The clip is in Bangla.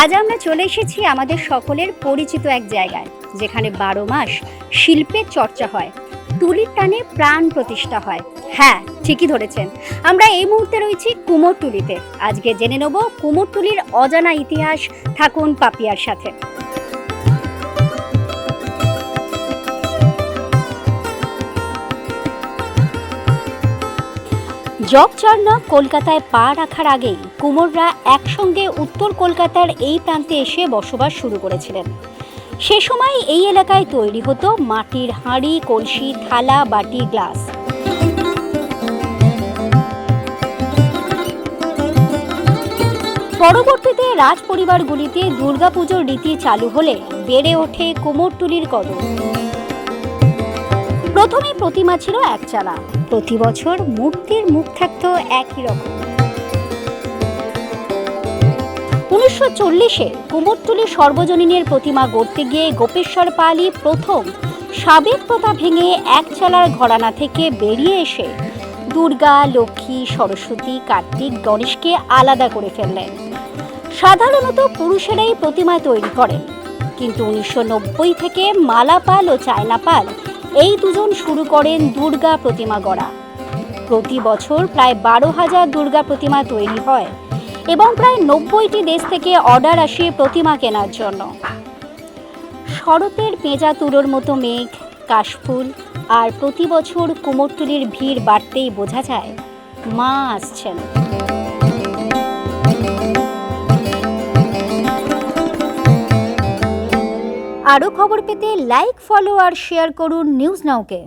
আজ আমরা চলে এসেছি আমাদের সকলের পরিচিত এক জায়গায়, যেখানে বারো মাস শিল্পের চর্চা হয়, তুলির টানে প্রাণ প্রতিষ্ঠা হয়। হ্যাঁ ঠিকই ধরেছেন। আমরা এই মুহূর্তে রয়েছি কুমোরটুলিতে আজকে জেনে নেব কুমোরটুলির অজানা ইতিহাস, থাকুন পাপিয়ার সাথে। জব চার্না কলকাতায় পা রাখার আগেই কুমোররা একসঙ্গে উত্তর কলকাতার এই প্রান্তে এসে বসবাস শুরু করেছিলেন। সে সময় এই এলাকায় তৈরি হতো মাটির হাঁড়ি, কলসি, থালা, বাটি, গ্লাস। পরবর্তীতে রাজ পরিবারগুলিতে দুর্গাপুজোর রীতি চালু হলে বেড়ে ওঠে কুমোরটুলির কদর প্রথমে প্রতিমা ছিল একচালা প্রতি বছর মূর্তির মুখ থাকতো একই রকম। উনিশশো চল্লিশে কুমোরটুলি সর্বজনীনের প্রতিমা গড়তে গিয়ে গোপেশ্বর পালই প্রথম সাবেক প্রথা ভেঙে একচালার ঘরানা থেকে বেরিয়ে এসে দুর্গা, লক্ষ্মী, সরস্বতী, কার্তিক, গণেশকে আলাদা করে ফেললেন। সাধারণত পুরুষেরাই প্রতিমা তৈরি করেন। কিন্তু উনিশশো নব্বই থেকে মালাপাল ও চায়নাপাল এই দুজন শুরু করেন দুর্গা প্রতিমা গড়া। প্রতি বছর প্রায় বারো হাজার দুর্গা প্রতিমা তৈরি হয় এবং প্রায় নব্বইটি দেশ থেকে অর্ডার আসে প্রতিমা কেনার জন্য। শরতের পেঁজা তুলোর মতো মেঘ, কাশফুল আর প্রতি বছর কুমোরটুলির ভিড় বাড়তেই বোঝা যায়, মা আসছেন। আরও খবর পেতে লাইক ফলো আর শেয়ার করুন নিউজ নাওকে